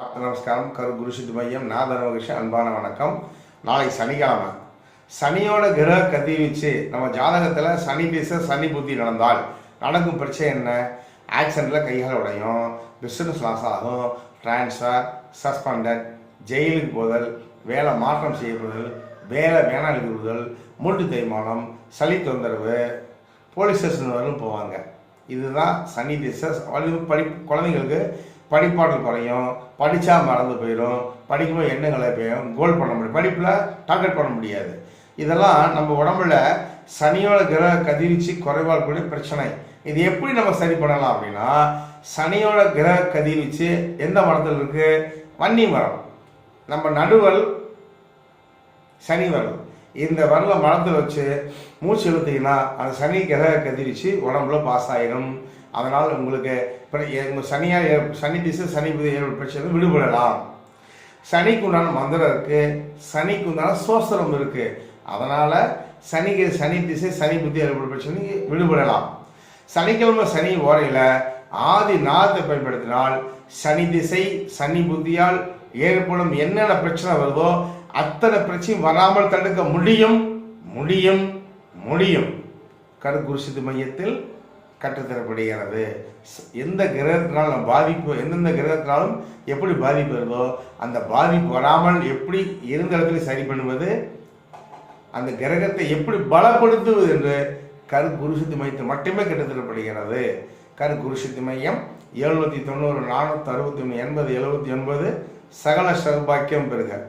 நமஸ்காரம். கரு குரு சித்து மையம் நான் தனமகிஷ அன்பான வணக்கம். நாளை சனிக்கிழமை. சனியோட கிரக வச்சு. நம்ம ஜாதகத்தில் சனி பேச சனி புத்தி நடந்தால் நடக்கும் பிரச்சனை என்ன? ஆக்சிடெண்ட்டில் கைகால் உடையும் பிஸ்னஸ் லாஸ் ஆகும் டிரான்ஸ்ஃபர் சஸ்பெண்டட் ஜெயிலுக்கு போதல் வேலை மாற்றம் செய்யப்படுதல் வேலை வேணாம் விடுதல் மூட்டு தேய்மானம் சளி தொந்தரவு போலீஸ் ஸ்டேஷன் வரலும் போவாங்க. இதுதான் சனி திசை. படி குழந்தைங்களுக்கு படிப்பாடல் குறையும் படித்தா மறந்து போயிடும் படிக்கும்போது எண்ணங்களை போயும் கோல் பண்ண முடியும். படிப்பில் டார்கெட் பண்ண முடியாது. இதெல்லாம் நம்ம உடம்புல சனியோட கிரக கதிர்வீச்சு குறைவால் கூடிய பிரச்சனை. இது எப்படி நம்ம சரி பண்ணலாம் அப்படின்னா சனியோட கிரக கதிர்வீச்சு எந்த மரத்தில் இருக்குது வன்னி மரம். நம்ம நடுவல் சனி வரல் இந்த வரல மரத்தில் வச்சு மூச்சு இழுத்தீங்கன்னா அந்த சனி கிரக கதிரிச்சு உடம்புல பாஸ் ஆயிடும். அதனால் உங்களுக்கு இப்போ சனியாக சனி திசை சனி புதி ஏற்படும் பிரச்சனை விடுபடலாம். சனிக்கு உண்டான மந்திரம் இருக்குது சனிக்கு உண்டான சோசரம் இருக்குது அதனால் சனிக்கு சனி திசை சனி புத்தி ஏற்படும் பிரச்சனை விடுபடலாம். சனிக்கிழமை சனி ஓரையில் ஆதி நாதத்தை பயன்படுத்தினால் சனி திசை சனி புத்தியால் ஏற்படும் என்னென்ன பிரச்சனை வருதோ அத்தனை பிரச்சனையும் வராமல் தடுக்க முடியும். முடியும். முடியும். கருக்குருசித்து மையத்தில் கற்றுத்தரப்படுகிறது எந்த கிரகத்தினாலும் பாதிப்பு எந்தெந்த கிரகத்தினாலும் எப்படி பாதிப்பு வருதோ அந்த பாதிப்பு வராமல் எப்படி இருந்த இடத்துல சரி பண்ணுவது அந்த கிரகத்தை எப்படி பலப்படுத்துவது என்று கரு குருசித்தி மையத்தில் மட்டுமே கற்றுத்தரப்படுகிறது கரு குருசித்தி மையம் எழுநூத்தி தொண்ணூறு நானூற்றி அறுபத்தி ஒன்று எண்பது எழுபத்தி ஒன்பது சகல சௌபாக்கியம் பெறுகிறார்